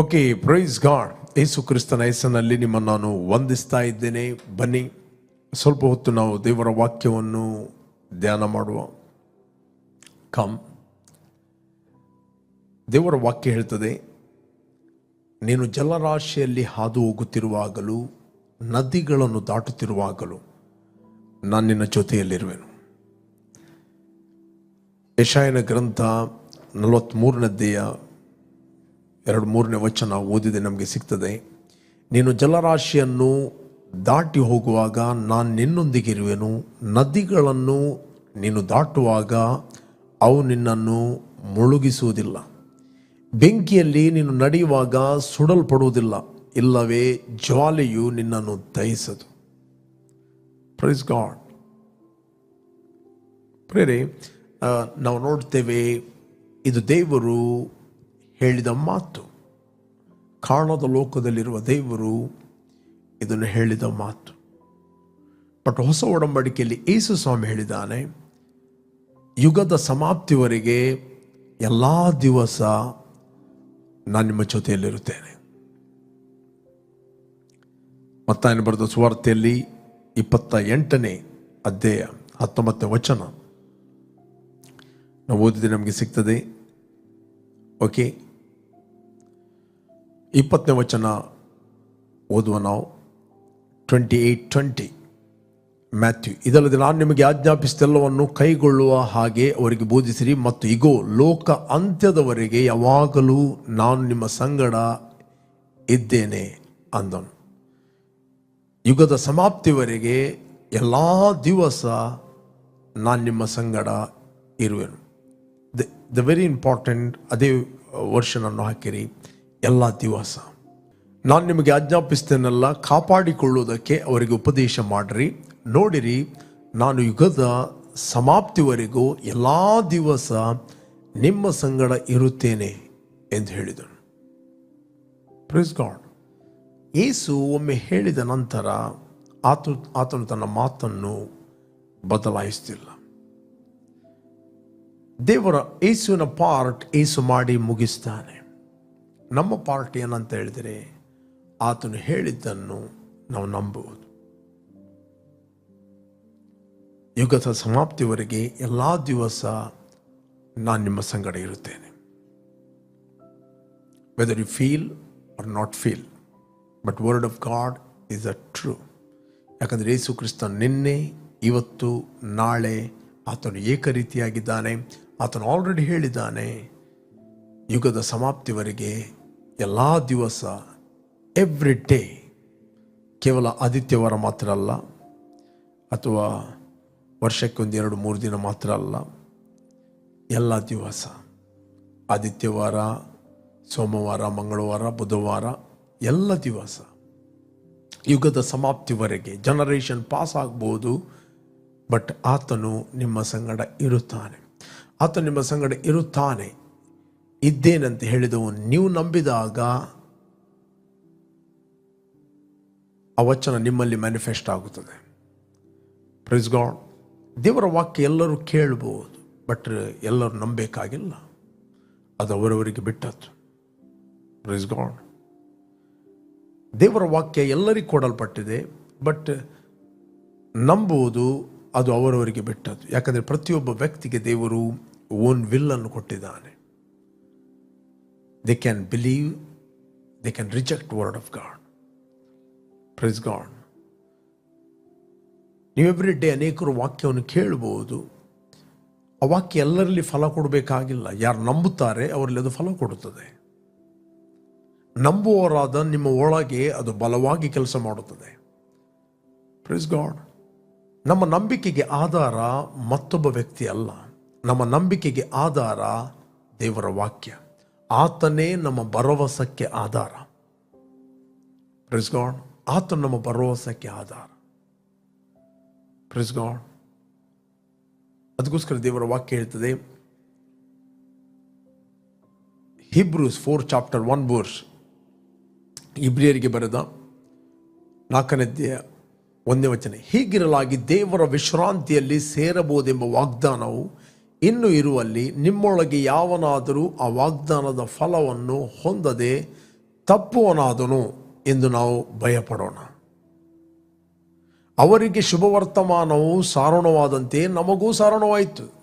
Okay price God ಯೇಸು ಕ್ರಿಸ್ತನ ಹೆಸರಿನಲ್ಲಿ ನಿಮ್ಮನ್ನು ನಾನು ವಂದಿಸ್ತಾ ಇದ್ದೇನೆ. ಬನ್ನಿ, ಸ್ವಲ್ಪ ಹೊತ್ತು ನಾವು ದೇವರ ವಾಕ್ಯವನ್ನು ಧ್ಯಾನ ಮಾಡುವ. ಕಮ್ ದೇವರ ವಾಕ್ಯ ಹೇಳ್ತದೆ, ನೀನು ಜಲರಾಶಿಯಲ್ಲಿ ಹಾದು ಹೋಗುತ್ತಿರುವಾಗಲೂ ನದಿಗಳನ್ನು ದಾಟುತ್ತಿರುವಾಗಲೂ ನಾನು ನಿನ್ನ ಜೊತೆಯಲ್ಲಿರುವೆನು. ಯಶಾಯನ ಗ್ರಂಥ ನಲವತ್ತ್ಮೂರನೇದ್ದೆಯ ಎರಡು ಮೂರನೇ ವಚನ ಓದಿದೆ, ನಮಗೆ ಸಿಗ್ತದೆ. ನೀನು ಜಲರಾಶಿಯನ್ನು ದಾಟಿ ಹೋಗುವಾಗ ನಾನು ನಿನ್ನೊಂದಿಗಿರುವೆನು ನದಿಗಳನ್ನು ನೀನು ದಾಟುವಾಗ ಅವು ನಿನ್ನನ್ನು ಮುಳುಗಿಸುವುದಿಲ್ಲ. ಬೆಂಕಿಯಲ್ಲಿ ನೀನು ನಡೆಯುವಾಗ ಸುಡಲ್ಪಡುವುದಿಲ್ಲ, ಇಲ್ಲವೇ ಜ್ವಾಲೆಯು ನಿನ್ನನ್ನು ದಹಿಸದು. ಪ್ರೈಸ್ ಗಾಡ್ ಪ್ರೇರೆ ನಾವು ನೋಡ್ತೇವೆ, ಇದು ದೇವರು ಹೇಳಿದ ಮಾತು. ಕಾಣದ ಲೋಕದಲ್ಲಿರುವ ದೇವರು ಇದನ್ನು ಹೇಳಿದ ಮಾತು. ಬಟ್ ಹೊಸ ಒಡಂಬಡಿಕೆಯಲ್ಲಿ ಯೇಸು ಸ್ವಾಮಿ ಹೇಳಿದ್ದಾನೆ, ಯುಗದ ಸಮಾಪ್ತಿವರೆಗೆ ಎಲ್ಲ ದಿವಸ ನಾನು ನಿಮ್ಮ ಜೊತೆಯಲ್ಲಿರುತ್ತೇನೆ. ಮತ್ತಾಯನ ಬರೆದ ಸುವಾರ್ತೆಯಲ್ಲಿ ಇಪ್ಪತ್ತ ಎಂಟನೇ ಅಧ್ಯಾಯ ಹತ್ತೊಂಬತ್ತನೇ ವಚನ. ನಾವು ಓದಿದ್ರೆ ನಮಗೆ ಸಿಗ್ತದೆ. ಓಕೆ. ಇಪ್ಪತ್ತನೇ ವಚನ ಓದುವ ನಾವು. ಟ್ವೆಂಟಿ ಏಯ್ಟ್ ಟ್ವೆಂಟಿ ಮ್ಯಾಥ್ಯೂ ಇದಲ್ಲದೆ ನಾನು ನಿಮಗೆ ಆಜ್ಞಾಪಿಸಿದೆಲ್ಲವನ್ನು ಕೈಗೊಳ್ಳುವ ಹಾಗೆ ಅವರಿಗೆ ಬೋಧಿಸಿರಿ. ಮತ್ತು ಇಗೋ, ಲೋಕ ಅಂತ್ಯದವರೆಗೆ ಯಾವಾಗಲೂ ನಾನು ನಿಮ್ಮ ಸಂಗಡ ಇದ್ದೇನೆ ಅಂದನು. ಯುಗದ ಸಮಾಪ್ತಿವರೆಗೆ ಎಲ್ಲ ದಿವಸ ನಾನು ನಿಮ್ಮ ಸಂಗಡ ಇರುವೆನು. ದ ದ ವೆರಿ ಇಂಪಾರ್ಟೆಂಟ್ ಅದೇ ವರ್ಷನನ್ನು ಹಾಕಿರಿ. ಎಲ್ಲ ದಿವಸ. ನಾನು ನಿಮಗೆ ಆಜ್ಞಾಪಿಸ್ತೇನೆಲ್ಲ, ಕಾಪಾಡಿಕೊಳ್ಳುವುದಕ್ಕೆ ಅವರಿಗೆ ಉಪದೇಶ ಮಾಡಿರಿ. ನೋಡಿರಿ, ನಾನು ಯುಗದ ಸಮಾಪ್ತಿವರೆಗೂ ಎಲ್ಲ ದಿವಸ ನಿಮ್ಮ ಸಂಗಡ ಇರುತ್ತೇನೆ ಎಂದು ಹೇಳಿದನು. ಪ್ರಿಸ್ ಗಾಡ್ ಯೇಸು ಒಮ್ಮೆ ಹೇಳಿದ ನಂತರ ಆತ, ಆತನು ತನ್ನ ಮಾತನ್ನು ಬದಲಾಯಿಸ್ತಿಲ್ಲ ದೇವರ ಏಸುವಿನ ಪಾರ್ಟ್ ಏಸು ಮಾಡಿ ಮುಗಿಸ್ತಾನೆ. ನಮ್ಮ ಪಾರ್ಟಿ ಏನಂತ ಹೇಳಿದರೆ, ಆತನು ಹೇಳಿದ್ದನ್ನು ನಾವು ನಂಬುವುದು. ಯುಗದ ಸಮಾಪ್ತಿವರೆಗೆ ಎಲ್ಲ ದಿವಸ ನಾನು ನಿಮ್ಮ ಸಂಗಡ ಇರುತ್ತೇನೆ. Whether you feel or not feel but word of God is a true ಯಾಕಂದರೆ ಯೇಸು ಕ್ರಿಸ್ತ ನಿನ್ನೆ, ಇವತ್ತು, ನಾಳೆ, ಆತನು ಏಕ ರೀತಿಯಾಗಿದ್ದಾನೆ ಆತನು ಆಲ್ರೆಡಿ ಹೇಳಿದ್ದಾನೆ, ಯುಗದ ಸಮಾಪ್ತಿವರೆಗೆ ಎಲ್ಲ ದಿವಸ ಎವ್ರಿ ಡೇ ಕೇವಲ ಆದಿತ್ಯವಾರ ಮಾತ್ರ ಅಲ್ಲ, ಅಥವಾ ವರ್ಷಕ್ಕೊಂದು ಎರಡು, ಮೂರು ದಿನ ಮಾತ್ರ ಅಲ್ಲ, ಎಲ್ಲ ದಿವಸ ಆದಿತ್ಯವಾರ ಸೋಮವಾರ, ಮಂಗಳವಾರ, ಬುಧವಾರ, ಎಲ್ಲ ದಿವಸ, ಯುಗದ ಸಮಾಪ್ತಿವರೆಗೆ ಜನರೇಷನ್ ಪಾಸ್ ಆಗ್ಬೋದು ಬಟ್ ಆತನು ನಿಮ್ಮ ಸಂಗಡ ಇರುತ್ತಾನೆ. ಆತ ನಿಮ್ಮ ಸಂಗಡ ಇರುತ್ತಾನೆ. ಇದ್ದೇನಂತ ಹೇಳಿದವು. ನೀವು ನಂಬಿದಾಗ ಆ ವಚನ ನಿಮ್ಮಲ್ಲಿ ಮ್ಯಾನಿಫೆಸ್ಟ್ ಆಗುತ್ತದೆ. ಪ್ರೈಸ್ ಗಾಡ್ ದೇವರ ವಾಕ್ಯ ಎಲ್ಲರೂ ಕೇಳ್ಬೋದು ಬಟ್ ಎಲ್ಲರೂ ನಂಬೇಕಾಗಿಲ್ಲ ಅದು ಅವರವರಿಗೆ ಬಿಟ್ಟದ್ದು. ಪ್ರೈಸ್ ಗಾಡ್ ದೇವರ ವಾಕ್ಯ ಎಲ್ಲರಿಗೂ ಕೊಡಲ್ಪಟ್ಟಿದೆ ಬಟ್ ನಂಬುವುದು ಅದು ಅವರವರಿಗೆ ಬಿಟ್ಟದ್ದು. ಯಾಕಂದರೆ ಪ್ರತಿಯೊಬ್ಬ ವ್ಯಕ್ತಿಗೆ ದೇವರು ಓನ್ ವಿಲ್ಲನ್ನು ಕೊಟ್ಟಿದ್ದಾನೆ. They can believe they can reject word of God praise God ನೀವು ಎವ್ರಿ ಡೇ ಅನೇಕರು ವಾಕ್ಯವನ್ನು ಕೇಳಬಹುದು. ಆ ವಾಕ್ಯ ಎಲ್ಲರಲ್ಲಿ ಫಲ ಕೊಡಬೇಕಾಗಿಲ್ಲ. ಯಾರು ನಂಬುತ್ತಾರೆ, ಅವರಲ್ಲಿ ಅದು ಫಲ ಕೊಡುತ್ತದೆ. ನಂಬುವವರಾದ ನಿಮ್ಮ ಒಳಗೆ ಅದು ಬಲವಾಗಿ ಕೆಲಸ ಮಾಡುತ್ತದೆ. ಪ್ರಿಸ್ ಗಾಡ್ ನಮ್ಮ ನಂಬಿಕೆಗೆ ಆಧಾರ ಮತ್ತೊಬ್ಬ ವ್ಯಕ್ತಿ ಅಲ್ಲ. ನಮ್ಮ ನಂಬಿಕೆಗೆ ಆಧಾರ ದೇವರ ವಾಕ್ಯ. ಆತನೇ ನಮ್ಮ ಭರವಸಕ್ಕೆ ಆಧಾರ. ಪ್ರಿಸ್ ಗಾಡ್ ಆತ ನಮ್ಮ ಭರವಸಕ್ಕೆ ಆಧಾರ. ಪ್ರಿಸ್ ಗಾಡ್ ಅದಕ್ಕೋಸ್ಕರ ದೇವರ ವಾಕ್ಯ ಹೇಳ್ತದೆ Hebrews four chapter one verse ಇಬ್ರಿಯರಿಗೆ ಬರೆದ ನಾಲ್ಕನೇದ್ಯ ಒಂದನೇ ವಚನೆ, ಹೀಗಿರಲಾಗಿ ದೇವರ ವಿಶ್ರಾಂತಿಯಲ್ಲಿ ಸೇರಬಹುದೆಂಬ ವಾಗ್ದಾನವು ಇನ್ನು ಇರುವಲ್ಲಿ ನಿಮ್ಮೊಳಗೆ ಯಾವನಾದರೂ ಆ ವಾಗ್ದಾನದ ಫಲವನ್ನು ಹೊಂದದೆ ತಪ್ಪುವನಾದನು ಎಂದು ನಾವು ಭಯಪಡೋಣ. ಅವರಿಗೆ ಶುಭ ಸಾರಣವಾದಂತೆ ನಮಗೂ ಸಾರಣವಾಯಿತು.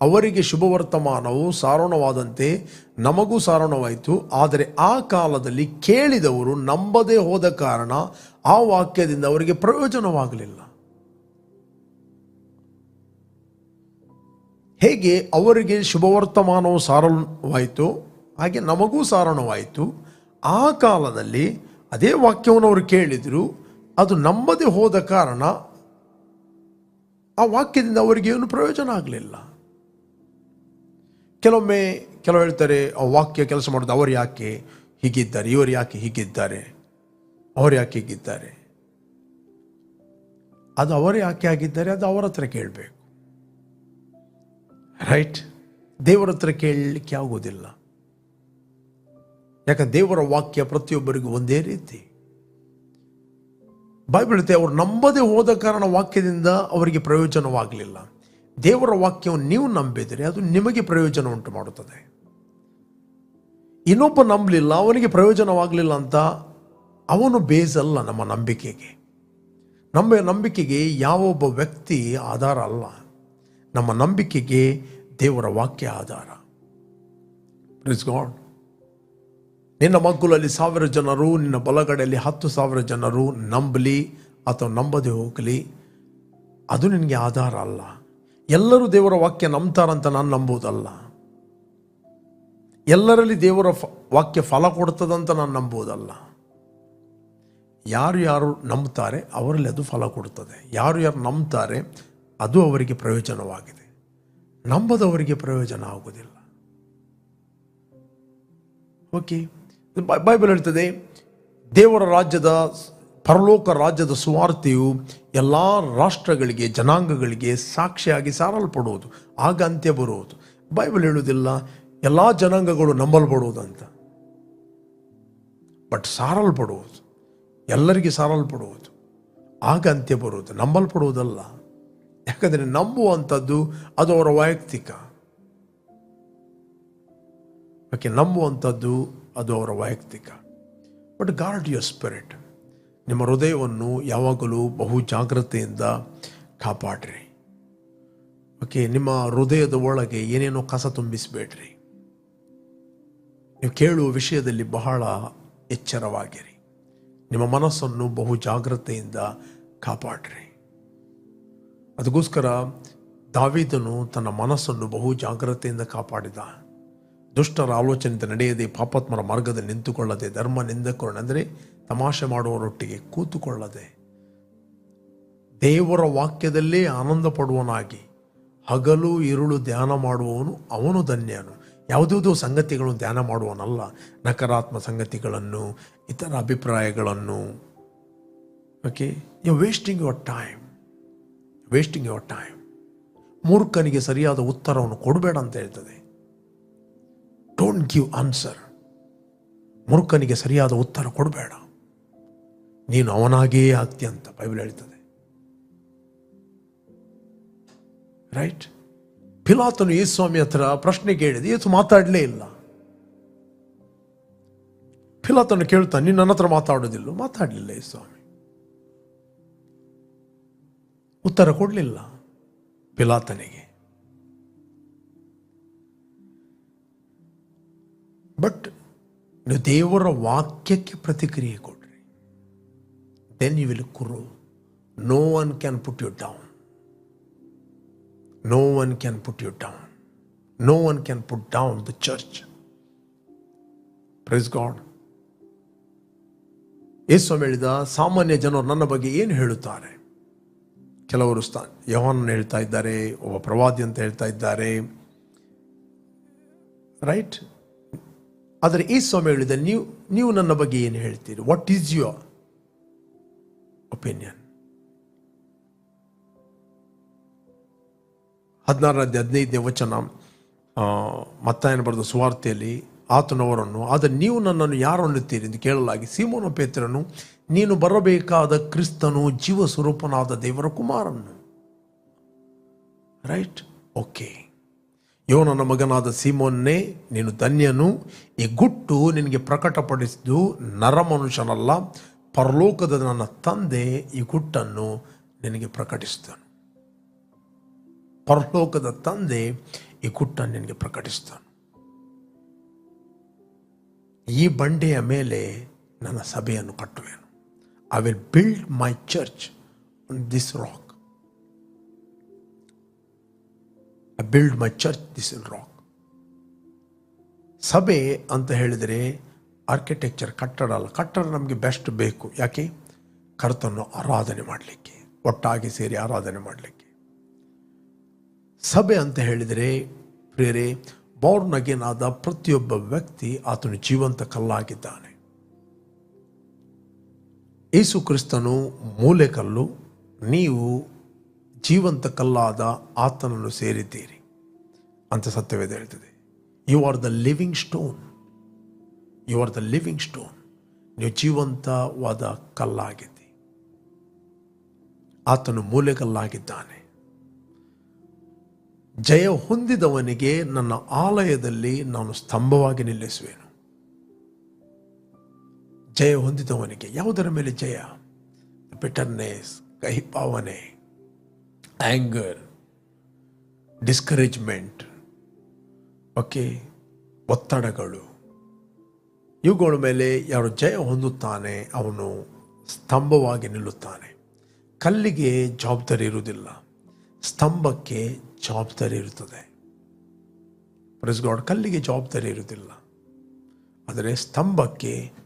ಅವರಿಗೆ ಶುಭ ಸಾರಣವಾದಂತೆ ಸಾರೋಣವಾದಂತೆ ನಮಗೂ ಸಾರಣವಾಯಿತು. ಆದರೆ ಆ ಕಾಲದಲ್ಲಿ ಕೇಳಿದವರು ನಂಬದೇ ಹೋದ ಕಾರಣ ಆ ವಾಕ್ಯದಿಂದ ಅವರಿಗೆ ಪ್ರಯೋಜನವಾಗಲಿಲ್ಲ. ಹೇಗೆ ಅವರಿಗೆ ಶುಭವರ್ತಮಾನವು ಸಾರಣವಾಯಿತು ಹಾಗೆ ನಮಗೂ ಸಾರಣವಾಯಿತು. ಆ ಕಾಲದಲ್ಲಿ ಅದೇ ವಾಕ್ಯವನ್ನು ಅವರು ಕೇಳಿದರು. ಅದು ನಂಬದೆ ಹೋದ ಕಾರಣ ಆ ವಾಕ್ಯದಿಂದ ಅವರಿಗೆ ಏನು ಪ್ರಯೋಜನ ಆಗಲಿಲ್ಲ. ಕೆಲವೊಮ್ಮೆ ಕೆಲವು ಹೇಳ್ತಾರೆ, ಆ ವಾಕ್ಯ ಕೆಲಸ ಮಾಡೋದು ಅವರು ಯಾಕೆ ಹೀಗಿದ್ದಾರೆ, ಇವರು ಯಾಕೆ ಹೀಗಿದ್ದಾರೆ, ಅವರು ಯಾಕೆ ಹೀಗಿದ್ದಾರೆ. ಅದು ಅವರು ಯಾಕೆ ಆಗಿದ್ದಾರೆ ಅದು ಅವರ ಹತ್ರ ಕೇಳಬೇಕು. ರೈಟ್ ದೇವರ ಹತ್ರ ಕೇಳಲಿಕ್ಕೆ ಆಗೋದಿಲ್ಲ. ಯಾಕಂದ್ರೆ ದೇವರ ವಾಕ್ಯ ಪ್ರತಿಯೊಬ್ಬರಿಗೂ ಒಂದೇ ರೀತಿ. ಬೈಬಲ್ ಹೇಳುತ್ತೆ ಅವರು ನಂಬದೇ ಹೋದ ಕಾರಣ ವಾಕ್ಯದಿಂದ ಅವರಿಗೆ ಪ್ರಯೋಜನವಾಗಲಿಲ್ಲ. ದೇವರ ವಾಕ್ಯವನ್ನು ನೀವು ನಂಬಿದರೆ ಅದು ನಿಮಗೆ ಪ್ರಯೋಜನ ಉಂಟು ಮಾಡುತ್ತದೆ. ಇನ್ನೊಬ್ಬ ನಂಬಲಿಲ್ಲ, ಅವನಿಗೆ ಪ್ರಯೋಜನವಾಗಲಿಲ್ಲ ಅಂತ ಅವನು ಬೇಸಲ್ಲ ನಮ್ಮ ನಂಬಿಕೆಗೆ. ನಮ್ಮ ನಂಬಿಕೆಗೆ ಯಾವ ಒಬ್ಬ ವ್ಯಕ್ತಿ ಆಧಾರ ಅಲ್ಲ. ನಮ್ಮ ನಂಬಿಕೆಗೆ ದೇವರ ವಾಕ್ಯ ಆಧಾರ. ಪ್ರಿಸ್ ಗಾಡ್ ನಿನ್ನ ಮಗ್ಗುಲಲ್ಲಿ ಸಾವಿರ ಜನರು, ನಿನ್ನ ಬಲಗಡೆಯಲ್ಲಿ ಹತ್ತು ಸಾವಿರ ಜನರು ನಂಬಲಿ ಅಥವಾ ನಂಬದೆ ಹೋಗಲಿ, ಅದು ನಿನಗೆ ಆಧಾರ ಅಲ್ಲ. ಎಲ್ಲರೂ ದೇವರ ವಾಕ್ಯ ನಂಬ್ತಾರಂತ ನಾನು ನಂಬುವುದಲ್ಲ. ಎಲ್ಲರಲ್ಲಿ ದೇವರ ಫ- ವಾಕ್ಯ ಫಲ ಕೊಡ್ತದಂತ ನಾನು ನಂಬುವುದಲ್ಲ. ಯಾರು ಯಾರು ನಂಬ್ತಾರೆ, ಅವರಲ್ಲಿ ಅದು ಫಲ ಕೊಡುತ್ತದೆ ಯಾರು ಯಾರು ನಂಬ್ತಾರೆ ಅದು ಅವರಿಗೆ ಪ್ರಯೋಜನವಾಗಿದೆ. ನಂಬದವರಿಗೆ ಪ್ರಯೋಜನ ಆಗುವುದಿಲ್ಲ. ಓಕೆ ಬೈಬಲ್ ಹೇಳ್ತದೆ, ದೇವರ ರಾಜ್ಯದ, ಪರಲೋಕ ರಾಜ್ಯದ ಸುವಾರ್ತೆಯು ಎಲ್ಲ ರಾಷ್ಟ್ರಗಳಿಗೆ, ಜನಾಂಗಗಳಿಗೆ ಸಾಕ್ಷಿಯಾಗಿ ಸಾರಲ್ಪಡುವುದು, ಆಗ ಅಂತ್ಯ ಬರುವುದು. ಬೈಬಲ್ ಹೇಳುವುದಿಲ್ಲ, ಎಲ್ಲ ಜನಾಂಗಗಳು ನಂಬಲ್ಪಡುವುದಂತ. ಬಟ್ ಸಾರಲ್ಪಡುವುದು, ಎಲ್ಲರಿಗೆ ಸಾರಲ್ಪಡುವುದು, ಆಗ ಅಂತ್ಯ ಬರುವುದು. ನಂಬಲ್ಪಡುವುದಲ್ಲ. ಯಾಕಂದರೆ ನಂಬುವಂಥದ್ದು ಅದು ಅವರ ವೈಯಕ್ತಿಕ. ಓಕೆ ನಂಬುವಂಥದ್ದು ಅದು ಅವರ ವೈಯಕ್ತಿಕ. ಬಟ್ ಗಾರ್ಡ್ ಯುವರ್ ಸ್ಪಿರಿಟ್ ನಿಮ್ಮ ಹೃದಯವನ್ನು ಯಾವಾಗಲೂ ಬಹು ಜಾಗ್ರತೆಯಿಂದ ಕಾಪಾಡ್ರಿ. ಓಕೆ ನಿಮ್ಮ ಹೃದಯದ ಒಳಗೆ ಏನೇನೋ ಕಸ ತುಂಬಿಸಬೇಡ್ರಿ. ನೀವು ಕೇಳುವ ವಿಷಯದಲ್ಲಿ ಬಹಳ ಎಚ್ಚರವಾಗಿರಿ. ನಿಮ್ಮ ಮನಸ್ಸನ್ನು ಬಹು ಜಾಗ್ರತೆಯಿಂದ ಕಾಪಾಡ್ರಿ. ಅದಕ್ಕೋಸ್ಕರ ದಾವಿದನು ತನ್ನ ಮನಸ್ಸನ್ನು ಬಹು ಜಾಗ್ರತೆಯಿಂದ ಕಾಪಾಡಿದ ದುಷ್ಟರ ಆಲೋಚನೆಯಿಂದ ನಡೆಯದೆ ಪಾಪಾತ್ಮರ ಮಾರ್ಗದಲ್ಲಿ ನಿಂತುಕೊಳ್ಳದೆ, ಧರ್ಮ ನಿಂದಕರನೆಂದರೆ ತಮಾಷೆ ಮಾಡುವರೊಟ್ಟಿಗೆ ಕೂತುಕೊಳ್ಳದೆ, ದೇವರ ವಾಕ್ಯದಲ್ಲೇ ಆನಂದ ಪಡುವನಾಗಿ ಹಗಲು ಇರುಳು ಧ್ಯಾನ ಮಾಡುವವನು ಅವನು ಧನ್ಯನು. ಯಾವುದ್ಯಾವುದೋ ಸಂಗತಿಗಳನ್ನು ಧ್ಯಾನ ಮಾಡುವನಲ್ಲ ನಕಾರಾತ್ಮ ಸಂಗತಿಗಳನ್ನು, ಇತರ ಅಭಿಪ್ರಾಯಗಳನ್ನು. Okay you wasting your time wasting your time ಮೂರ್ಖನಿಗೆ ಸರಿಯಾದ ಉತ್ತರವನ್ನು ಕೊಡಬೇಡ ಅಂತ ಹೇಳ್ತದೆ. ಡೋಂಟ್ ಗಿವ್ ಆನ್ಸರ್ ಮೂರ್ಖನಿಗೆ ಸರಿಯಾದ ಉತ್ತರ ಕೊಡಬೇಡ. ನೀನು ಅವನಾಗಿಯೇ ಆಗ್ತಿ ಅಂತ ಬೈಬಲ್ ಹೇಳ್ತದೆ. ರೈಟ್ ಪಿಲಾತನು ಸ್ವಾಮಿ ಹತ್ರ ಪ್ರಶ್ನೆ ಕೇಳಿದೆ, ಯೇಸು ಮಾತಾಡಲೇ ಇಲ್ಲ. ಪಿಲಾತನು ಕೇಳ್ತಾನೆ ನೀನು ನನ್ನ ಹತ್ರ ಮಾತಾಡೋದಿಲ್ಲ ಮಾತಾಡಲಿಲ್ಲ ಯೇಸ್ವಾಮಿ ಉತ್ತರ ಕೊಡಲಿಲ್ಲ ಪಿಲಾತನಿಗೆ. ಬಟ್ ನೀವು ದೇವರ ವಾಕ್ಯಕ್ಕೆ ಪ್ರತಿಕ್ರಿಯೆ ಕೊಡ್ರಿ. Then you will Kuru no one can put you down no one can put you down no one can put down the church praise God Yesu ಹೇಳಿದ ಸಾಮಾನ್ಯ ಜನರು ನನ್ನ ಬಗ್ಗೆ ಏನು ಹೇಳುತ್ತಾರೆ? ಕೆಲವರು ಸ್ಥಾ ಯವಾನನ್ನು ಹೇಳ್ತಾ ಇದ್ದಾರೆ, ಒಬ್ಬ ಪ್ರವಾದಿ ಅಂತ ಹೇಳ್ತಾ ಇದ್ದಾರೆ. ರೈಟ್ ಆದರೆ ಈ ಸ್ವಾಮಿ ಹೇಳಿದ, ನೀವು ನೀವು ನನ್ನ ಬಗ್ಗೆ ಏನು ಹೇಳ್ತೀರಿ? ವಾಟ್ ಈಸ್ ಯುವರ್ ಒಪಿನಿಯನ್ ಹದಿನಾರನೇ ಹದಿನೈದನೇ ವಚನ ಮತ್ತಾಯನ ಬರೆದ ಸುವಾರ್ತೆಯಲ್ಲಿ ಆತನವರನ್ನು, ಆದರೆ ನೀವು ನನ್ನನ್ನು ಯಾರು ಅನ್ನುತ್ತೀರಿ ಎಂದು ಕೇಳಲಾಗಿ, ಸೀಮೋನ ಪೇತ್ರನು ನೀನು ಬರಬೇಕಾದ ಕ್ರಿಸ್ತನು ಜೀವ ಸ್ವರೂಪನಾದ ದೇವರ ಕುಮಾರನು. ರೈಟ್ ಓಕೆ ಯೋನನ ಮಗನಾದ ಸೀಮೋನ್ನೇ, ನೀನು ಧನ್ಯನು. ಈ ಗುಟ್ಟು ನಿನಗೆ ಪ್ರಕಟಪಡಿಸಿದ್ದು ನರಮನುಷ್ಯನಲ್ಲ ಪರಲೋಕದ ನನ್ನ ತಂದೆ ಈ ಗುಟ್ಟನ್ನು ನಿನಗೆ ಪ್ರಕಟಿಸಿದನು ಪರಲೋಕದ ತಂದೆ ಈ ಗುಟ್ಟನ್ನು ನಿನಗೆ ಪ್ರಕಟಿಸ್ತಾನೆ ಈ ಬಂಡೆಯ ಮೇಲೆ ನನ್ನ ಸಭೆಯನ್ನು ಕಟ್ಟುವೆನು. I will build my church this rock I build my church this in rock ಸಭೆ ಅಂತ ಹೇಳಿದರೆ ಆರ್ಕಿಟೆಕ್ಚರ್ ಕಟ್ಟಡ ಅಲ್ಲ. ಕಟ್ಟಡ ನಮಗೆ ಬೆಸ್ಟ್ ಬೇಕು. ಯಾಕೆ? ಕರ್ತನ್ನು ಆರಾಧನೆ ಮಾಡಲಿಕ್ಕೆ, ಒಟ್ಟಾಗಿ ಸೇರಿ ಆರಾಧನೆ ಮಾಡಲಿಕ್ಕೆ. ಸಭೆ ಅಂತ ಹೇಳಿದರೆ, ಪ್ರೇರೆ ಬೌರ್ನಗೇನಾದ ಪ್ರತಿಯೊಬ್ಬ ವ್ಯಕ್ತಿ ಆತನು ಜೀವಂತ ಕಲ್ಲಾಗಿದ್ದಾನೆ. ಯೇಸು ಕ್ರಿಸ್ತನು ಮೂಲೆಕಲ್ಲು, ನೀವು ಜೀವಂತ ಕಲ್ಲಾದ ಆತನನ್ನು ಸೇರಿದ್ದೀರಿ ಅಂತ ಸತ್ಯವೇದ ಹೇಳ್ತದೆ. You are the living stone you are the living stone ನೀವು ಜೀವಂತವಾದ ಕಲ್ಲಾಗಿದ್ದಿ ಆತನು ಮೂಲೆಕಲ್ಲಾಗಿದ್ದಾನೆ. ಜಯ ಹೊಂದಿದವನಿಗೆ ನನ್ನ ಆಲಯದಲ್ಲಿ ನಾನು ಸ್ತಂಭವಾಗಿ ನಿಲ್ಲಿಸುವೆನು. ಜಯ ಹೊಂದಿದವನಿಗೆ ಯಾವುದರ ಮೇಲೆ ಜಯ? ಬಿಟರ್ನೆಸ್ ಕಹಿಪಾವನೆ ಆಂಗರ್ ಡಿಸ್ಕರೇಜ್ಮೆಂಟ್ ಓಕೆ, ಒತ್ತಡಗಳು. ಇವುಗಳ ಮೇಲೆ ಯಾರು ಜಯ ಹೊಂದುತ್ತಾನೆ, ಅವನು ಸ್ತಂಭವಾಗಿ ನಿಲ್ಲುತ್ತಾನೆ. ಕಲ್ಲಿಗೆ ಜವಾಬ್ದಾರಿ ಇರುವುದಿಲ್ಲ. ಸ್ತಂಭಕ್ಕೆ ಜವಾಬ್ದಾರಿ ಇರುತ್ತದೆ. ಗಾಡ್ ಕಲ್ಲಿಗೆ ಜವಾಬ್ದಾರಿ ಇರುವುದಿಲ್ಲ. ಆದರೆ ಸ್ತಂಭಕ್ಕೆ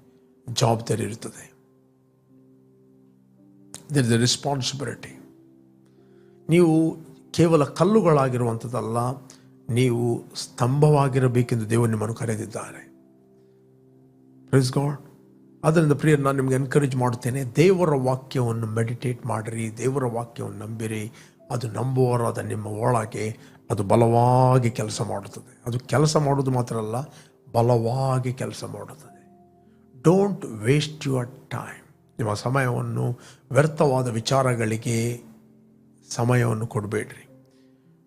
ಜವಾಬ್ದಾರಿ ಇರುತ್ತದೆ ದೇರ್ ಇಸ್ ಎ ರೆಸ್ಪಾನ್ಸಿಬಿಲಿಟಿ ನೀವು ಕೇವಲ ಕಲ್ಲುಗಳಾಗಿರುವಂಥದ್ದಲ್ಲ, ನೀವು ಸ್ತಂಭವಾಗಿರಬೇಕೆಂದು ದೇವರು ನಿಮ್ಮನ್ನು ಕರೆದಿದ್ದಾರೆ. ಪ್ರಿಸ್ ಗಾಡ್ ಅದರಿಂದ ಪ್ರಿಯರ್, ನಾನು ನಿಮಗೆ ಎನ್ಕರೇಜ್ ಮಾಡುತ್ತೇನೆ, ದೇವರ ವಾಕ್ಯವನ್ನು ಮೆಡಿಟೇಟ್ ಮಾಡಿರಿ, ದೇವರ ವಾಕ್ಯವನ್ನು ನಂಬಿರಿ. ಅದು ನಂಬುವರಾದ ನಿಮ್ಮ ಒಳಗೆ ಅದು ಬಲವಾಗಿ ಕೆಲಸ ಮಾಡುತ್ತದೆ. ಅದು ಕೆಲಸ ಮಾಡೋದು ಮಾತ್ರ ಅಲ್ಲ, ಬಲವಾಗಿ ಕೆಲಸ ಮಾಡುತ್ತದೆ. ಡೋಂಟ್ ವೇಸ್ಟ್ ಯುವರ್ ಟೈಮ್ ನಿಮ್ಮ ಸಮಯವನ್ನು ವ್ಯರ್ಥವಾದ ವಿಚಾರಗಳಿಗೆ ಸಮಯವನ್ನು ಕೊಡಬೇಡ್ರಿ.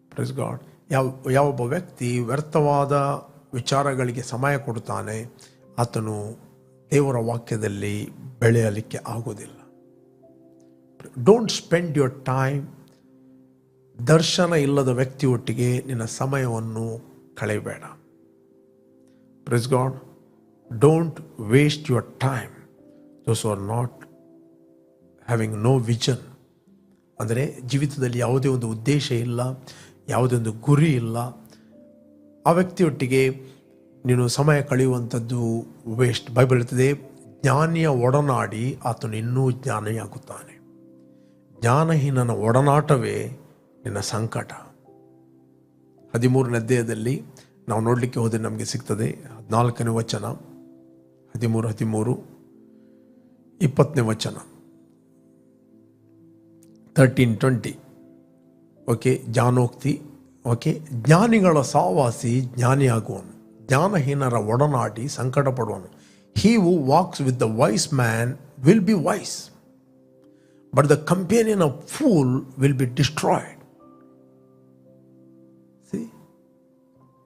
ಪ್ರೆಸ್ ಗಾಡ್ ಯಾವ ಯಾವೊಬ್ಬ ವ್ಯಕ್ತಿ ವ್ಯರ್ಥವಾದ ವಿಚಾರಗಳಿಗೆ ಸಮಯ ಕೊಡ್ತಾನೆ, ಆತನು ದೇವರ ವಾಕ್ಯದಲ್ಲಿ ಬೆಳೆಯಲಿಕ್ಕೆ ಆಗೋದಿಲ್ಲ ಡೋಂಟ್ ಸ್ಪೆಂಡ್ ಯುವರ್ ಟೈಮ್ ದರ್ಶನ ಇಲ್ಲದ ವ್ಯಕ್ತಿಯೊಟ್ಟಿಗೆ ನಿನ್ನ ಸಮಯವನ್ನು ಕಳೆಯಬೇಡ. Praise God don't waste your time those are not having no vision ಅಂದರೆ ಜೀವಿತದಲ್ಲಿ ಯಾವುದೇ ಒಂದು ಉದ್ದೇಶ ಇಲ್ಲ, ಯಾವುದೇ ಒಂದು ಗುರಿ ಇಲ್ಲ. ಆ ವ್ಯಕ್ತಿಯೊಟ್ಟಿಗೆ ನೀನು ಸಮಯ ಕಳೆಯುವಂಥದ್ದು ವೇಸ್ಟ್ ಬೈಬಲ್ ಇರ್ತದೆ ಜ್ಞಾನಿಯ ಒಡನಾಡಿ ಆತನು ಇನ್ನೂ ಜ್ಞಾನಿಯಾಗುತ್ತಾನೆ. ಜ್ಞಾನಹೀನನ ಒಡನಾಟವೇ ನಿನ್ನ ಸಂಕಟ. ಹದಿಮೂರನೇ ಅಧ್ಯಾಯದಲ್ಲಿ ನಾವು ನೋಡಲಿಕ್ಕೆ ಹೋದರೆ ನಮಗೆ ಸಿಗ್ತದೆ, ಹದಿನಾಲ್ಕನೇ ವಚನ. ಹದಿಮೂರು ಹದಿಮೂರು, ಇಪ್ಪತ್ತನೇ ವಚನ. ತರ್ಟೀನ್ ಟ್ವೆಂಟಿ ಓಕೆ, ಜ್ಞಾನೋಕ್ತಿ. ಓಕೆ, ಜ್ಞಾನಿಗಳ ಸಾವಾಸಿ ಜ್ಞಾನಿಯಾಗುವನು. ಜ್ಞಾನಹೀನರ ಒಡನಾಡಿ ಸಂಕಟ ಪಡುವನು he who walks with the wise man will be wise but the companion of fool will be destroyed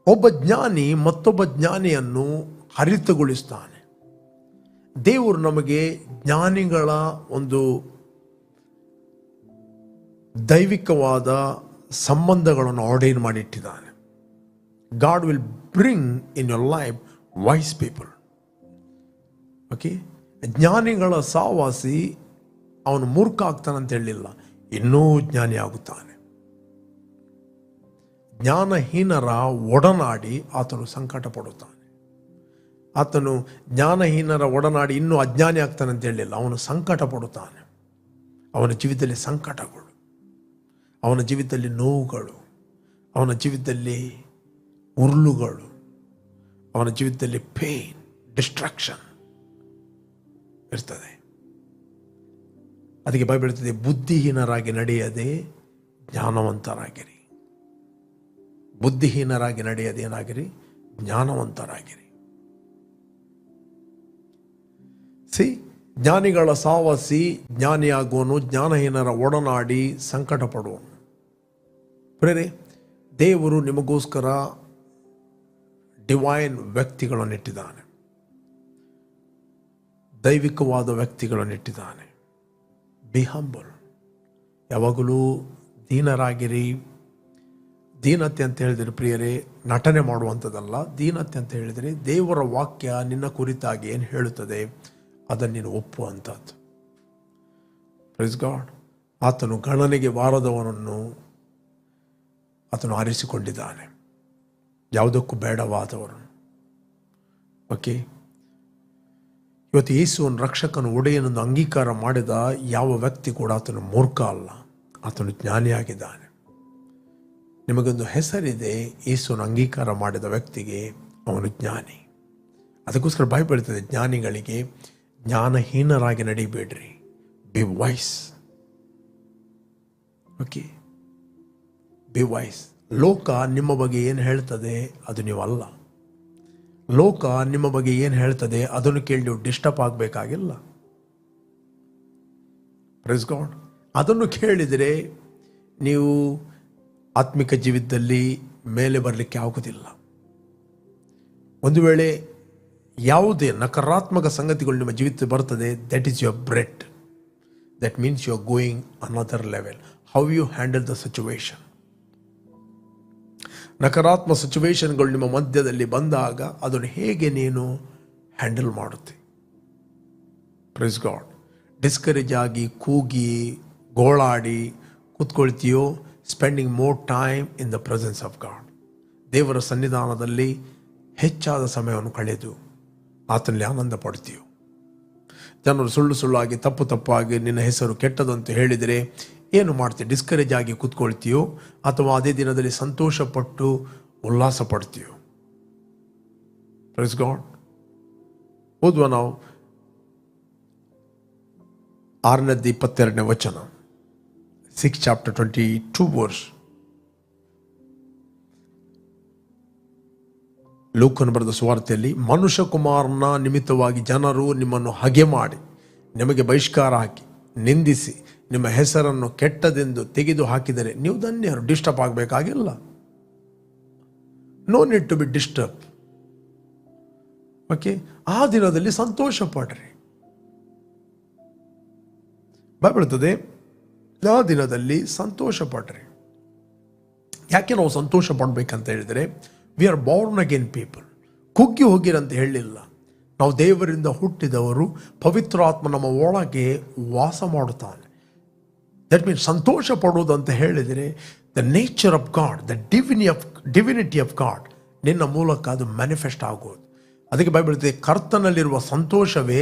ಒಬ್ಬ ಜ್ಞಾನಿ ಮತ್ತೊಬ್ಬ ಜ್ಞಾನಿಯನ್ನು ಹರಿತಗೊಳಿಸ್ತಾನೆ. ದೇವರು ನಮಗೆ ಜ್ಞಾನಿಗಳ ಒಂದು ದೈವಿಕವಾದ ಸಂಬಂಧಗಳನ್ನು ordain ಮಾಡಿಟ್ಟಿದ್ದಾನೆ. God will bring in your life wise people okay ಜ್ಞಾನಿಗಳ ಸಾವಾಸಿ ಅವನು ಮೂರ್ಖ ಆಗ್ತಾನಂತ ಹೇಳಲಿಲ್ಲ ಇನ್ನೂ ಜ್ಞಾನಿ ಆಗುತ್ತಾನೆ. ಜ್ಞಾನಹೀನರ ಒಡನಾಡಿ ಆತನು ಸಂಕಟ ಪಡುತ್ತಾನೆ ಆತನು ಜ್ಞಾನಹೀನರ ಒಡನಾಡಿ ಇನ್ನೂ ಅಜ್ಞಾನಿ ಆಗ್ತಾನೆ ಅಂತ ಹೇಳಲಿಲ್ಲ. ಅವನು ಸಂಕಟ ಪಡುತ್ತಾನೆ ಅವನ ಜೀವಿತದಲ್ಲಿ ಸಂಕಟಗಳು. ಅವನ ಜೀವಿತದಲ್ಲಿ ನೋವುಗಳು. ಅವನ ಜೀವಿತದಲ್ಲಿ ಉರುಳುಗಳು. ಅವನ ಜೀವಿತದಲ್ಲಿ ಪೇನ್ ಡಿಸ್ಟ್ರಾಕ್ಷನ್ ಇರ್ತದೆ. ಅದಕ್ಕೆ ಬೈಬಲ್ ಹೇಳ್ತದೆ, ಬುದ್ಧಿಹೀನರಾಗಿ ನಡೆಯದೆ ಜ್ಞಾನವಂತರಾಗಿರಿ. ಬುದ್ಧಿಹೀನರಾಗಿ ನಡೆಯದೇನಾಗಿರಿ ಜ್ಞಾನವಂತರಾಗಿರಿ. ಸಿ, ಜ್ಞಾನಿಗಳ ಸಾವಸಿ ಜ್ಞಾನಿಯಾಗುವನು ಜ್ಞಾನಹೀನರ ಒಡನಾಡಿ ಸಂಕಟ ಪಡುವನು ದೇವರು ನಿಮಗೋಸ್ಕರ ಡಿವೈನ್ ವ್ಯಕ್ತಿಗಳನ್ನಿಟ್ಟಿದ್ದಾನೆ. ದೈವಿಕವಾದ ವ್ಯಕ್ತಿಗಳನ್ನಿಟ್ಟಿದ್ದಾನೆ. Be humble. ಯಾವಾಗಲೂ ದೀನರಾಗಿರಿ. ದೀನತೆ ಅಂತ ಹೇಳಿದರೆ ಪ್ರಿಯರೇ, ನಟನೆ ಮಾಡುವಂಥದ್ದಲ್ಲ, ದೀನತೆ ಅಂತ ಹೇಳಿದರೆ ದೇವರ ವಾಕ್ಯ ನಿನ್ನ ಕುರಿತಾಗಿ ಏನು ಹೇಳುತ್ತದೆ? ಅದನ್ನು ನೀನು ಒಪ್ಪುವಂಥದ್ದು ಪ್ರೈಸ್ ಗಾಡ್ ಆತನು ಗಣನೆಗೆ ಬಾರದವನನ್ನು ಆತನು ಆರಿಸಿಕೊಂಡಿದ್ದಾನೆ. ಯಾವುದಕ್ಕೂ ಬೇಡವಾದವನು. ಓಕೆ ಇವತ್ತು ಯೇಸುವನ್ನು ರಕ್ಷಕನು ಒಡೆಯನನ್ನು ಅಂಗೀಕಾರ ಮಾಡಿದ ಯಾವ ವ್ಯಕ್ತಿ ಕೂಡ ಆತನು ಮೂರ್ಖ ಅಲ್ಲ. ಆತನು ಜ್ಞಾನಿಯಾಗಿದ್ದಾನೆ. ನಿಮಗೊಂದು ಹೆಸರಿದೆ, ಯೇಸುವನ್ನು ಅಂಗೀಕಾರ ಮಾಡಿದ ವ್ಯಕ್ತಿಗೆ ಅವನು ಜ್ಞಾನಿ. ಅದಕ್ಕೋಸ್ಕರ ಭಯಪಡುತ್ತದೆ ಜ್ಞಾನಿಗಳಿಗೆ ಜ್ಞಾನಹೀನರಾಗಿ ನಡಿಬೇಡ್ರಿ. Be wise okay be wise ಲೋಕ ನಿಮ್ಮ ಬಗ್ಗೆ ಏನು ಹೇಳ್ತದೆ, ಅದು ನೀವು ಅಲ್ಲ ಲೋಕ ನಿಮ್ಮ ಬಗ್ಗೆ ಏನು ಹೇಳ್ತದೆ, ಅದನ್ನು ಕೇಳಿ ನೀವು ಡಿಸ್ಟರ್ಬ್ ಆಗಬೇಕಾಗಿಲ್ಲ. ಪ್ರೈಸ್ ಗಾಡ್ ಅದನ್ನು ಕೇಳಿದರೆ ನೀವು ಆತ್ಮಿಕ ಜೀವಿತದಲ್ಲಿ ಮೇಲೆ ಬರಲಿಕ್ಕೆ ಆಗೋದಿಲ್ಲ. ಒಂದು ವೇಳೆ ಯಾವುದೇ ನಕಾರಾತ್ಮಕ ಸಂಗತಿಗಳು ನಿಮ್ಮ ಜೀವಿತ ಬರ್ತದೆ that is your bread that means you are going another level how you handle the situation ನಕಾರಾತ್ಮಕ ಸಿಚುವೇಶನ್ಗಳು ನಿಮ್ಮ ಮಧ್ಯದಲ್ಲಿ ಬಂದಾಗ ಅದನ್ನು ಹೇಗೆ ನೀನು ಹ್ಯಾಂಡಲ್ ಮಾಡುತ್ತೆ? ಪ್ರೈಸ್ ಗಾಡ್ ಡಿಸ್ಕರೇಜ್ ಆಗಿ, ಕೂಗಿ, ಗೋಳಾಡಿ, ಕೂತ್ಕೊಳ್ತೀಯೋ? Spending more time in the presence of God ದೇವರ ಸನ್ನಿಧಾನದಲ್ಲಿ ಹೆಚ್ಚಾದ ಸಮಯವನ್ನು ಕಳೆದು. ಆತನಲ್ಲಿ ಆನಂದ ಪಡ್ತೀವಿ ಜನರು ಸುಳ್ಳು ಸುಳ್ಳಾಗಿ, ತಪ್ಪು ತಪ್ಪಾಗಿ ನಿನ್ನ ಹೆಸರು ಕೆಟ್ಟದಂತ ಹೇಳಿದರೆ ಏನು ಮಾಡ್ತೀಯ ಡಿಸ್ಕರೇಜ್ ಆಗಿ ಕೂತ್ಕೊಳ್ತೀಯೋ? ಅಥವಾ ಅದೇ ದಿನದಲ್ಲಿ ಸಂತೋಷಪಟ್ಟು ಉಲ್ಲಾಸ ಪಡ್ತೀಯೋ ಗಾಡ್ ಓದುವ ನಾವು ಆರನೇದ್ದು ಇಪ್ಪತ್ತೆರಡನೇ ವಚನ. Six chapter twenty two verse ಲೋಕನು ಬರೆದ ಸುವಾರ್ತೆಯಲ್ಲಿ, ಮನುಷ್ಯ ಕುಮಾರನ ನಿಮಿತ್ತವಾಗಿ ಜನರು ನಿಮ್ಮನ್ನು ಹಗೆ ಮಾಡಿ, ನಿಮಗೆ ಬಹಿಷ್ಕಾರ ಹಾಕಿ, ನಿಂದಿಸಿ, ನಿಮ್ಮ ಹೆಸರನ್ನು ಕೆಟ್ಟದೆಂದು ತೆಗೆದು ಹಾಕಿದರೆ ನೀವು ಧನ್ಯರು disturb ಆಗಬೇಕಾಗಿಲ್ಲ. No need to be disturb okay ಆ ದಿನದಲ್ಲಿ ಸಂತೋಷ ಪಡ್ರಿ ಬರ್ತದೆ ಆ ದಿನದಲ್ಲಿ ಸಂತೋಷ ಪಡ್ರಿ ಯಾಕೆ ನಾವು ಸಂತೋಷ ಪಡ್ಬೇಕಂತ ಹೇಳಿದರೆ we are born again people ಕುಗ್ಗಿ ಹೋಗಿರಂತ ಹೇಳಿಲ್ಲ. ನಾವು ದೇವರಿಂದ ಹುಟ್ಟಿದವರು ಪವಿತ್ರಾತ್ಮ ನಮ್ಮ ಒಳಗೆ ವಾಸ ಮಾಡುತ್ತಾನೆ. ದಟ್ ಮೀನ್ಸ್ ಸಂತೋಷ ಪಡುವುದು ಅಂತ ಹೇಳಿದರೆ the nature of God the divine of divinity of God ನಿನ್ನ ಮೂಲಕ ಅದು ಮ್ಯಾನಿಫೆಸ್ಟ್ ಆಗೋದು ಅದಕ್ಕೆ ಬೈಬಲ್ ಕರ್ತನಲ್ಲಿರುವ ಸಂತೋಷವೇ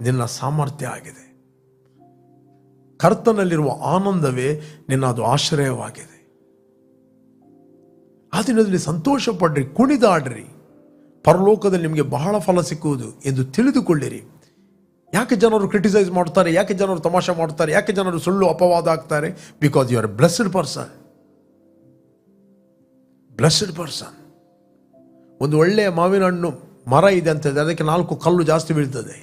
ನಿನ್ನ ಸಾಮರ್ಥ್ಯ ಆಗಿದೆ. ಕರ್ತನಲ್ಲಿರುವ ಆನಂದವೇ ನಿನ್ನ ಅದು ಆಶ್ರಯವಾಗಿದೆ. ಆ ದಿನದಲ್ಲಿ ಸಂತೋಷ ಪಡ್ರಿ ಕುಣಿದಾಡ್ರಿ. ಪರಲೋಕದಲ್ಲಿ ನಿಮಗೆ ಬಹಳ ಫಲ ಸಿಕ್ಕುವುದು ಎಂದು ತಿಳಿದುಕೊಳ್ಳಿರಿ. ಯಾಕೆ ಜನರು ಕ್ರಿಟಿಸೈಸ್ ಮಾಡ್ತಾರೆ, ಯಾಕೆ ಜನರು ತಮಾಷೆ ಮಾಡ್ತಾರೆ, ಯಾಕೆ ಜನರು ಸುಳ್ಳು ಅಪವಾದ ಆಗ್ತಾರೆ? Because you are blessed person blessed person ಒಂದು ಒಳ್ಳೆಯ ಮಾವಿನ ಹಣ್ಣು, ಮರ ಇದೆ ಅಂತ ಅದಕ್ಕೆ ನಾಲ್ಕು ಕಲ್ಲು ಜಾಸ್ತಿ ಬೀಳ್ತದೆ.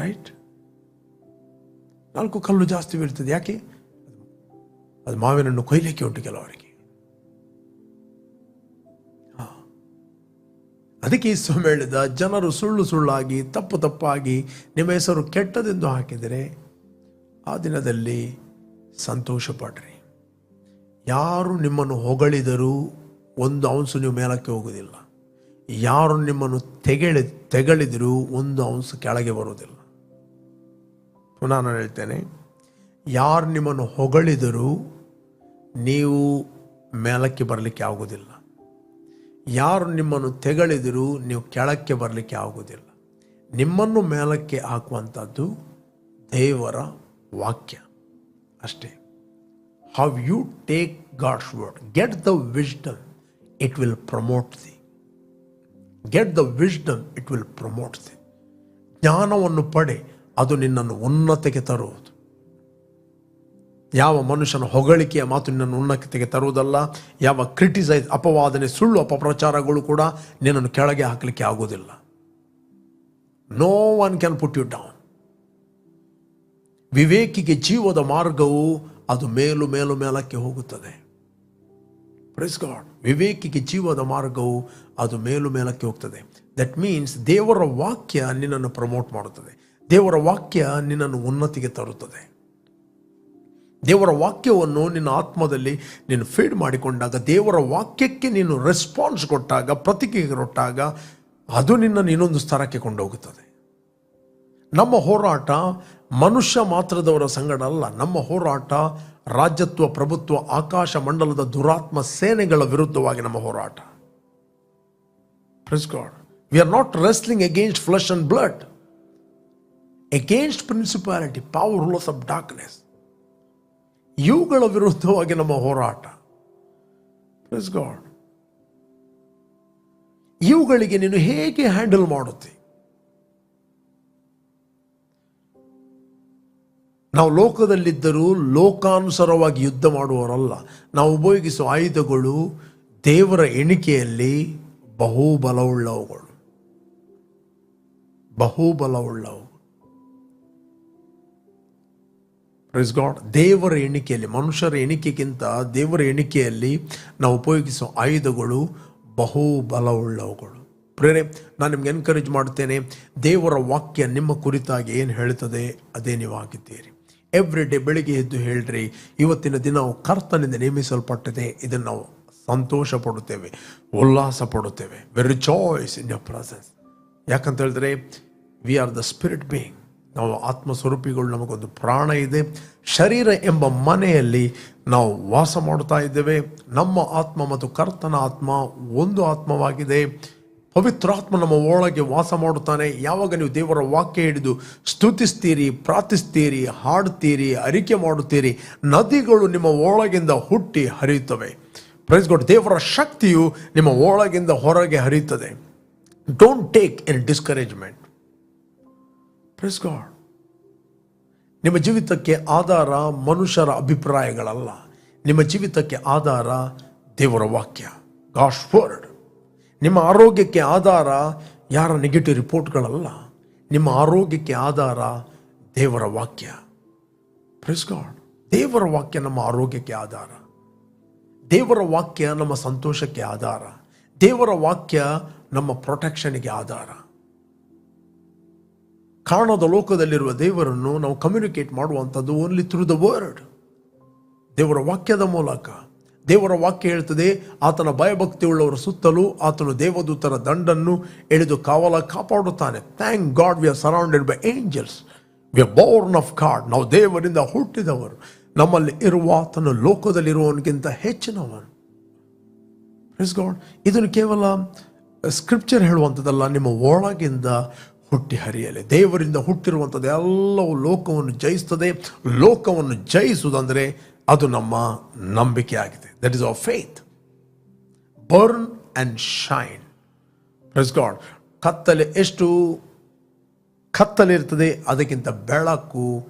ರೈಟ್ ನಾಲ್ಕು ಕಲ್ಲು ಜಾಸ್ತಿ ಬೀಳ್ತದೆ. ಯಾಕೆ? ಅದು ಮಾವಿನನ್ನು ಕೊಯ್ಲಿಕ್ಕೆ ಉಂಟು ಕೆಲವರಿಗೆ. ಅದಕ್ಕೆ ಈ ಸ್ವಾಮಿ ಹೇಳಿದ, ಜನರು ಸುಳ್ಳು ಸುಳ್ಳಾಗಿ, ತಪ್ಪು ತಪ್ಪಾಗಿ ನಿಮ್ಮ ಹೆಸರು ಕೆಟ್ಟದೆಂದು ಹಾಕಿದರೆ ಆ ದಿನದಲ್ಲಿ ಸಂತೋಷ ಪಡ್ರಿ ಯಾರು ನಿಮ್ಮನ್ನು ಹೊಗಳಿದರೂ ಒಂದು ಅಂಶು ನೀವು ಮೇಲಕ್ಕೆ ಹೋಗುವುದಿಲ್ಲ. ಯಾರು ನಿಮ್ಮನ್ನು ತೆಗಳಿ, ತೆಗಳಿದರೂ ಒಂದು ಅಂಶ ಕೆಳಗೆ ಬರುವುದಿಲ್ಲ. ಪುನಃ ನಾನು ಹೇಳ್ತೇನೆ, ಯಾರು ನಿಮ್ಮನ್ನು ಹೊಗಳಿದರೂ ನೀವು ಮೇಲಕ್ಕೆ ಬರಲಿಕ್ಕೆ ಆಗುವುದಿಲ್ಲ. ಯಾರು ನಿಮ್ಮನ್ನು ತೆಗಳಿದರೂ ನೀವು ಕೆಳಕ್ಕೆ ಬರಲಿಕ್ಕೆ ಆಗುವುದಿಲ್ಲ. ನಿಮ್ಮನ್ನು ಮೇಲಕ್ಕೆ ಹಾಕುವಂಥದ್ದು ದೇವರ ವಾಕ್ಯ. ಅಷ್ಟೇ. How you take God's word get the wisdom it will promote the get the wisdom it will promote the ಜ್ಞಾನವನ್ನು ಪಡೆ, ಅದು ನಿನ್ನನ್ನು ಉನ್ನತಿಗೆ ತರುವುದು. ಯಾವ ಮನುಷ್ಯನ ಹೊಗಳಿಕೆಯ ಮಾತು ನಿನ್ನನ್ನು ಉನ್ನತಿಗೆ ತರುವುದಲ್ಲ, ಯಾವ ಕ್ರಿಟಿಸೈಸ್ ಅಪವಾದನೆ, ಸುಳ್ಳು ಅಪಪ್ರಚಾರಗಳು ಕೂಡ ನಿನ್ನನ್ನು ಕೆಳಗೆ ಹಾಕಲಿಕ್ಕೆ ಆಗುವುದಿಲ್ಲ. No one can put you down ವಿವೇಕಿಗೆ ಜೀವದ ಮಾರ್ಗವು ಅದು ಮೇಲು ಮೇಲು ಮೇಲಕ್ಕೆ ಹೋಗುತ್ತದೆ. ಪ್ರೈಸ್ ಗಾಡ್ ವಿವೇಕಿಗೆ ಜೀವದ ಮಾರ್ಗವು ಅದು ಮೇಲು ಮೇಲಕ್ಕೆ ಹೋಗ್ತದೆ. ದಟ್ ಮೀನ್ಸ್ ದೇವರ ವಾಕ್ಯ ನಿನ್ನನ್ನು ಪ್ರಮೋಟ್ ಮಾಡುತ್ತದೆ. ದೇವರ ವಾಕ್ಯ ನಿನ್ನನ್ನು ಉನ್ನತಿಗೆ ತರುತ್ತದೆ. ದೇವರ ವಾಕ್ಯವನ್ನು ನಿನ್ನ ಆತ್ಮದಲ್ಲಿ ನೀನು ಫೀಡ್ ಮಾಡಿಕೊಂಡಾಗ, ದೇವರ ವಾಕ್ಯಕ್ಕೆ ನೀನು ರೆಸ್ಪಾನ್ಸ್ ಕೊಟ್ಟಾಗ, ಪ್ರತಿಕ್ರಿಯೆ ಕೊಟ್ಟಾಗ, ಅದು ನಿನ್ನನ್ನು ಇನ್ನೊಂದು ಸ್ಥಾನಕ್ಕೆ ಕೊಂಡೋಗುತ್ತದೆ. ನಮ್ಮ ಹೋರಾಟ ಮನುಷ್ಯ ಮಾತ್ರದವರ ಸಂಗಡ ಅಲ್ಲ, ನಮ್ಮ ಹೋರಾಟ ರಾಜ್ಯತ್ವ, ಪ್ರಭುತ್ವ, ಆಕಾಶ ಮಂಡಲದ ದುರಾತ್ಮ ಸೇನೆಗಳ ವಿರುದ್ಧವಾಗಿ ನಮ್ಮ ಹೋರಾಟ. We are not wrestling against flesh and blood against principality power rules of darkness ಇವುಗಳ ವಿರುದ್ಧವಾಗಿ ನಮ್ಮ ಹೋರಾಟ. ಗಾಡ್ ಇವುಗಳಿಗೆ ನೀನು ಹೇಗೆ ಹ್ಯಾಂಡಲ್ ಮಾಡುತ್ತೆ? ನಾವು ಲೋಕದಲ್ಲಿದ್ದರೂ ಲೋಕಾನುಸಾರವಾಗಿ ಯುದ್ಧ ಮಾಡುವವರಲ್ಲ. ನಾವು ಉಪಯೋಗಿಸುವ ಆಯುಧಗಳು ದೇವರ ಎಣಿಕೆಯಲ್ಲಿ ಬಹುಬಲವುಳ್ಳವುಗಳು. ಬಹುಬಲವುಳ್ಳವು. ಪ್ರೈಸ್ ಗಾಡ್ ದೇವರ ಎಣಿಕೆಯಲ್ಲಿ, ಮನುಷ್ಯರ ಎಣಿಕೆಗಿಂತ ದೇವರ ಎಣಿಕೆಯಲ್ಲಿ ನಾವು ಉಪಯೋಗಿಸುವ ಆಯುಧಗಳು ಬಹು ಬಲವುಳ್ಳವುಗಳು ಪ್ರೇರೆ, ನಾನು ನಿಮ್ಗೆ ಎನ್ಕರೇಜ್ ಮಾಡ್ತೇನೆ, ದೇವರ ವಾಕ್ಯ ನಿಮ್ಮ ಕುರಿತಾಗಿ ಏನು ಹೇಳ್ತದೆ ಅದೇ ನೀವು ಆಗಿದ್ದೀರಿ. ಎವ್ರಿ ಡೇ ಬೆಳಿಗ್ಗೆ ಎದ್ದು ಹೇಳ್ರಿ, ಇವತ್ತಿನ ದಿನವು ಕರ್ತನಿಂದ ನೇಮಿಸಲ್ಪಟ್ಟಿದೆ, ಇದನ್ನು ನಾವು ಸಂತೋಷ ಪಡುತ್ತೇವೆ ಉಲ್ಲಾಸ ಪಡುತ್ತೇವೆ very choice in your presence ಯಾಕಂತ ಹೇಳಿದ್ರೆ we are the spirit being ನಾವು ಆತ್ಮಸ್ವರೂಪಿಗಳು, ನಮಗೊಂದು ಪ್ರಾಣ ಇದೆ. ಶರೀರ ಎಂಬ ಮನೆಯಲ್ಲಿ ನಾವು ವಾಸ ಮಾಡುತ್ತಾ ಇದ್ದೇವೆ. ನಮ್ಮ ಆತ್ಮ ಮತ್ತು ಕರ್ತನ ಆತ್ಮ ಒಂದು ಆತ್ಮವಾಗಿದೆ. ಪವಿತ್ರಾತ್ಮ ನಮ್ಮ ಒಳಗೆ ವಾಸ ಮಾಡುತ್ತಾನೆ. ಯಾವಾಗ ನೀವು ದೇವರ ವಾಕ್ಯ ಹಿಡಿದು ಸ್ತುತಿಸ್ತೀರಿ, ಪ್ರಾರ್ಥಿಸ್ತೀರಿ ಹಾಡ್ತೀರಿ ಅರಿಕೆ ಮಾಡುತ್ತೀರಿ, ನದಿಗಳು ನಿಮ್ಮ ಒಳಗಿಂದ ಹುಟ್ಟಿ ಹರಿಯುತ್ತವೆ. ಪ್ರೈಸ್ ಗಾಡ್ ದೇವರ ಶಕ್ತಿಯು ನಿಮ್ಮ ಒಳಗಿಂದ ಹೊರಗೆ ಹರಿಯುತ್ತದೆ. Don't take any discouragement praise God ನಿಮ್ಮ ಜೀವಿತಕ್ಕೆ ಆಧಾರ ಮನುಷ್ಯರ ಅಭಿಪ್ರಾಯಗಳಲ್ಲ. ನಿಮ್ಮ ಜೀವಿತಕ್ಕೆ ಆಧಾರ ದೇವರ ವಾಕ್ಯ. ಗಾಶ್ ವರ್ಡ್ ನಿಮ್ಮ ಆರೋಗ್ಯಕ್ಕೆ ಆಧಾರ ಯಾರ ನೆಗೆಟಿವ್ ರಿಪೋರ್ಟ್ಗಳಲ್ಲ ನಿಮ್ಮ ಆರೋಗ್ಯಕ್ಕೆ ಆಧಾರ ದೇವರ ವಾಕ್ಯ. ಪ್ರೆಸ್ ಗಾಡ್ ದೇವರ ವಾಕ್ಯ ನಮ್ಮ ಆರೋಗ್ಯಕ್ಕೆ ಆಧಾರ. ದೇವರ ವಾಕ್ಯ ನಮ್ಮ ಸಂತೋಷಕ್ಕೆ ಆಧಾರ. ದೇವರ ವಾಕ್ಯ ನಮ್ಮ ಪ್ರೊಟೆಕ್ಷನ್ಗೆ ಆಧಾರ. ಕಾಣದ ಲೋಕದಲ್ಲಿರುವ ದೇವರನ್ನು ನಾವು ಕಮ್ಯುನಿಕೇಟ್ ಮಾಡುವಂಥದ್ದು ಓನ್ಲಿ ಥ್ರೂ ದ ವರ್ಡ್ ದೇವರ ವಾಕ್ಯದ ಮೂಲಕ. ದೇವರ ವಾಕ್ಯ ಹೇಳ್ತದೆ, ಆತನ ಭಯಭಕ್ತಿ ಉಳ್ಳವರ ಸುತ್ತಲೂ ಆತನು ದೇವದೂತರ ದಂಡನ್ನು ಎಳೆದು ಕಾವಲ ಕಾಪಾಡುತ್ತಾನೆ. Thank God we are surrounded by angels we are born of God ನಾವು ದೇವರಿಂದ ಹುಟ್ಟಿದವರು. ನಮ್ಮಲ್ಲಿ ಇರುವ ಆತನು ಲೋಕದಲ್ಲಿರುವವನಿಗಿಂತ ಹೆಚ್ಚಿನವನು. ಗಾಡ್ ಇದನ್ನು ಕೇವಲ ಸ್ಕ್ರಿಪ್ಚರ್ ಹೇಳುವಂಥದ್ದಲ್ಲ, ನಿಮ್ಮ ಒಳಗಿಂದ ಹುಟ್ಟಿ ಹರಿಯಲಿ. ದೇವರಿಂದ ಹುಟ್ಟಿರುವಂಥದ್ದು ಎಲ್ಲವೂ ಲೋಕವನ್ನು ಜಯಿಸ್ತದೆ. ಲೋಕವನ್ನು ಜಯಿಸುವುದಂದರೆ ಅದು ನಮ್ಮ ನಂಬಿಕೆ ಆಗಿದೆ that is our faith burn and shine praise God ಕತ್ತಲೆ ಎಷ್ಟು ಕತ್ತಲಿರ್ತದೆ ಅದಕ್ಕಿಂತ ಬೆಳಕು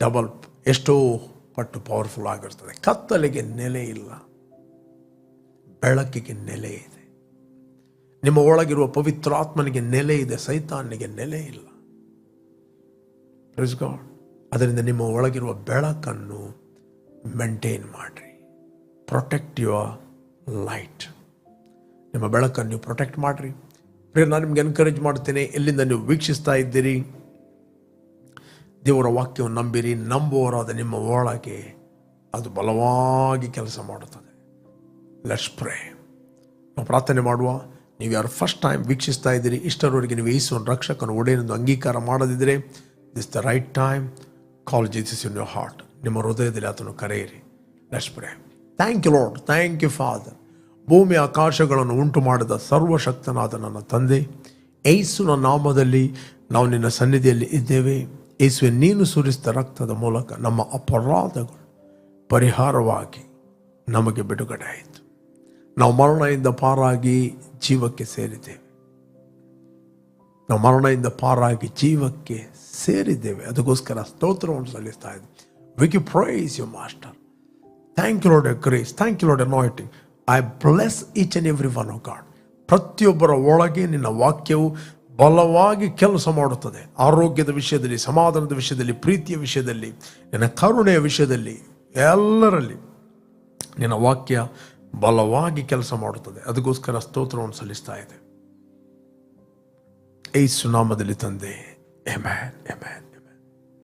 ಡಬಲ್ ಎಷ್ಟೋ ಪಟ್ಟು ಪವರ್ಫುಲ್ ಆಗಿರ್ತದೆ. ಕತ್ತಲೆಗೆ ನೆಲೆ ಇಲ್ಲ. ಬೆಳಕಿಗೆ ನೆಲೆ ಇದೆ. ನಿಮ್ಮ ಒಳಗಿರುವ ಪವಿತ್ರಾತ್ಮನಿಗೆ ನೆಲೆ ಇದೆ ಸೈತಾನಿಗೆ ನೆಲೆ ಇಲ್ಲ. ಗಾಡ್ ಅದರಿಂದ ನಿಮ್ಮ ಒಳಗಿರುವ ಬೆಳಕನ್ನು ಮೇಂಟೈನ್ ಮಾಡಿರಿ. ಪ್ರೊಟೆಕ್ಟ್ ಯುವರ್ ಲೈಟ್ ನಿಮ್ಮ ಬೆಳಕನ್ನು ನೀವು ಪ್ರೊಟೆಕ್ಟ್ ಮಾಡಿರಿ. ಪ್ರಿಯ ನಾನು ನಿಮ್ಗೆ ಎನ್ಕರೇಜ್ ಮಾಡ್ತೇನೆ, ಎಲ್ಲಿಂದ ನೀವು ವೀಕ್ಷಿಸ್ತಾ ಇದ್ದೀರಿ, ದೇವರ ವಾಕ್ಯವನ್ನು ನಂಬಿರಿ ನಂಬುವರಾದ ನಿಮ್ಮ ಒಳಗೆ ಅದು ಬಲವಾಗಿ ಕೆಲಸ ಮಾಡುತ್ತದೆ. ಲೆಟ್ಸ್ ಪ್ರೇ ನಾವು ಪ್ರಾರ್ಥನೆ ಮಾಡುವ. ನೀವು ಯಾರು ಫಸ್ಟ್ ಟೈಮ್ ವೀಕ್ಷಿಸ್ತಾ ಇದ್ದೀರಿ, ಇಷ್ಟರವರೆಗೆ ನೀವು ಯೇಸುವನ್ನು ರಕ್ಷಕನ ಒಡೆಯನೆಂದು ಅಂಗೀಕಾರ ಮಾಡದಿದ್ದರೆ this the right time call Jesus in your heart ನಿಮ್ಮ ಹೃದಯದಲ್ಲಿ ಆತನು ಕರೆಯಿರಿ. Pray thank you Lord thank you Father ಭೂಮಿ ಆಕಾಶಗಳನ್ನು ಉಂಟು ಮಾಡಿದ ಸರ್ವಶಕ್ತನಾದ ನನ್ನ ತಂದೆ ಏಸುನ ನಾಮದಲ್ಲಿ ನಾವು ನಿನ್ನ ಸನ್ನಿಧಿಯಲ್ಲಿ ಇದ್ದೇವೆ. ಏಸುವೆ ನೀನು ಸುರಿಸಿದ ರಕ್ತದ ಮೂಲಕ ನಮ್ಮ ಅಪರಾಧಗಳು ಪರಿಹಾರವಾಗಿ ನಮಗೆ ಬಿಡುಗಡೆ ಆಯಿತು. ನಾವು ಮರಣದಿಂದ ಪಾರಾಗಿ ಜೀವಕ್ಕೆ ಸೇರಿದ್ದೇವೆ. ನಾವು ಮರಣದಿಂದ ಪಾರಾಗಿ ಜೀವಕ್ಕೆ ಸೇರಿದ್ದೇವೆ. ಅದಕ್ಕೋಸ್ಕರ ಸ್ತೋತ್ರವನ್ನು ಸಲ್ಲಿಸ್ತಾ ಇದ್ದೇವೆ wiki praise you master thank you Lord grace thank you Lord anointing I bless each and every one of God ಪ್ರತಿಯೊಬ್ಬರ ಒಳಗೆ ನಿನ್ನ ವಾಕ್ಯವು ಬಲವಾಗಿ ಕೆಲಸ ಮಾಡುತ್ತದೆ. ಆರೋಗ್ಯದ ವಿಷಯದಲ್ಲಿ, ಸಮಾಧಾನದ ವಿಷಯದಲ್ಲಿ, ಪ್ರೀತಿಯ ವಿಷಯದಲ್ಲಿ, ನಿನ್ನ ಕರುಣೆಯ ವಿಷಯದಲ್ಲಿ, ಎಲ್ಲರಲ್ಲಿ ನಿನ್ನ ವಾಕ್ಯ ಬಲವಾಗಿ ಕೆಲಸ ಮಾಡುತ್ತದೆ. ಅದಕ್ಕೋಸ್ಕರ ಸ್ತೋತ್ರವನ್ನು ಸಲ್ಲಿಸ್ತಾ ಇದೆ. ಏಸು ನಾಮದಲ್ಲಿ ತಂದೆ. ಎಮ್ಯಾನ್ ಎಮ್ಯಾನ್